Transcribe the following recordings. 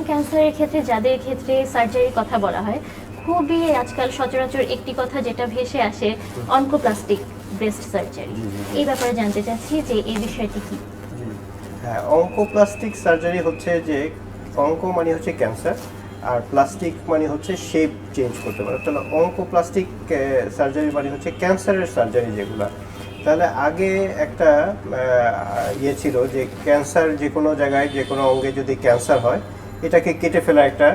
স্তন ক্যান্সারের ক্ষেত্রে যাদের ক্ষেত্রে সার্জারির কথা বলা হয় খুবই আজকাল সচরাচর একটি কথা যেটা ভেসে আসে অনকোপ্লাস্টিক ব্রেস্ট সার্জারি এই ব্যাপারে জানতে চাচ্ছি যে এই বিষয়টি কি? হ্যাঁ অঙ্কোপ্লাস্টিক সার্জারি হচ্ছে যে অঙ্ক মানে হচ্ছে ক্যান্সার আর প্লাস্টিক মানে হচ্ছে শেপ চেঞ্জ করতে পারে। তাহলে অঙ্কোপ্লাস্টিক সার্জারি মানে হচ্ছে ক্যান্সারের সার্জারি যেগুলো। তাহলে আগে একটা ইয়ে ছিল যে ক্যান্সার যে কোনো জায়গায় যে কোনো অঙ্গে যদি ক্যান্সার হয় এটাকে কেটে ফেলার একটা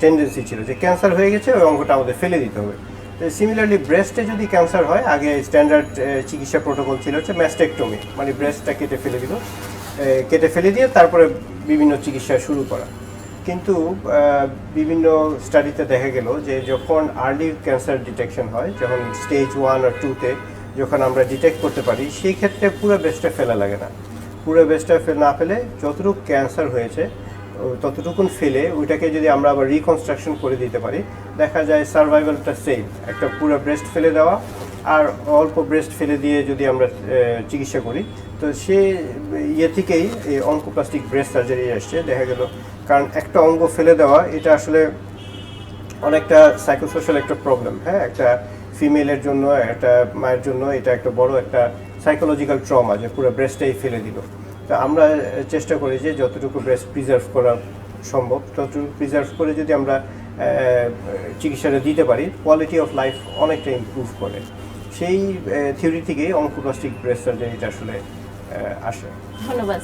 টেন্ডেন্সি ছিল যে ক্যান্সার হয়ে গেছে ওই অঙ্গটা আমাদের ফেলে দিতে হবে। সিমিলারলি ব্রেস্টে যদি ক্যান্সার হয়, আগে স্ট্যান্ডার্ড চিকিৎসা প্রোটোকল ছিল হচ্ছে ম্যাস্টেকটমি মানে ব্রেস্টটা কেটে ফেলে দিল। কেটে ফেলে দিয়ে তারপরে বিভিন্ন চিকিৎসা শুরু করা। কিন্তু বিভিন্ন স্টাডিতে দেখা গেল যে যখন আর্লি ক্যান্সার ডিটেকশন হয়, যখন স্টেজ ওয়ান আর টুতে যখন আমরা ডিটেক্ট করতে পারি, সেই ক্ষেত্রে পুরো ব্রেস্টটা ফেলা লাগে না। পুরো ব্রেস্টটা না ফেলে যতটুকু ক্যান্সার হয়েছে ততটুকুন ফেলে ওইটাকে যদি আমরা আবার রিকনস্ট্রাকশন করে দিতে পারি, দেখা যায় সার্ভাইভালটা সেম একটা পুরো ব্রেস্ট ফেলে দেওয়া আর অল্প ব্রেস্ট ফেলে দিয়ে যদি আমরা চিকিৎসা করি। তো সে ইয়ে থেকেই এই অঙ্কোপ্লাস্টিক ব্রেস্ট সার্জারি আসছে, দেখা গেল। কারণ একটা অঙ্গ ফেলে দেওয়া, এটা আসলে অনেকটা সাইকোসোশ্যাল একটা প্রবলেম হ্যাঁ? একটা ফিমেলের জন্য, একটা মায়ের জন্য এটা একটা বড় একটা সাইকোলজিক্যাল ট্রমা যে পুরো ব্রেস্টটাই ফেলে দিল। তো আমরা চেষ্টা করি যে যতটুকু ব্রেস্ট প্রিজার্ভ করা সম্ভব, ততটুকু প্রিজার্ভ করে যদি আমরা চিকিৎসাটা দিতে পারি কোয়ালিটি অফ লাইফ অনেকটা ইম্প্রুভ করে। সেই থিওরি থেকেই অঙ্কোপ্লাস্টিক ব্রেস্ট সার্জারিটা আসলে আসে। ধন্যবাদ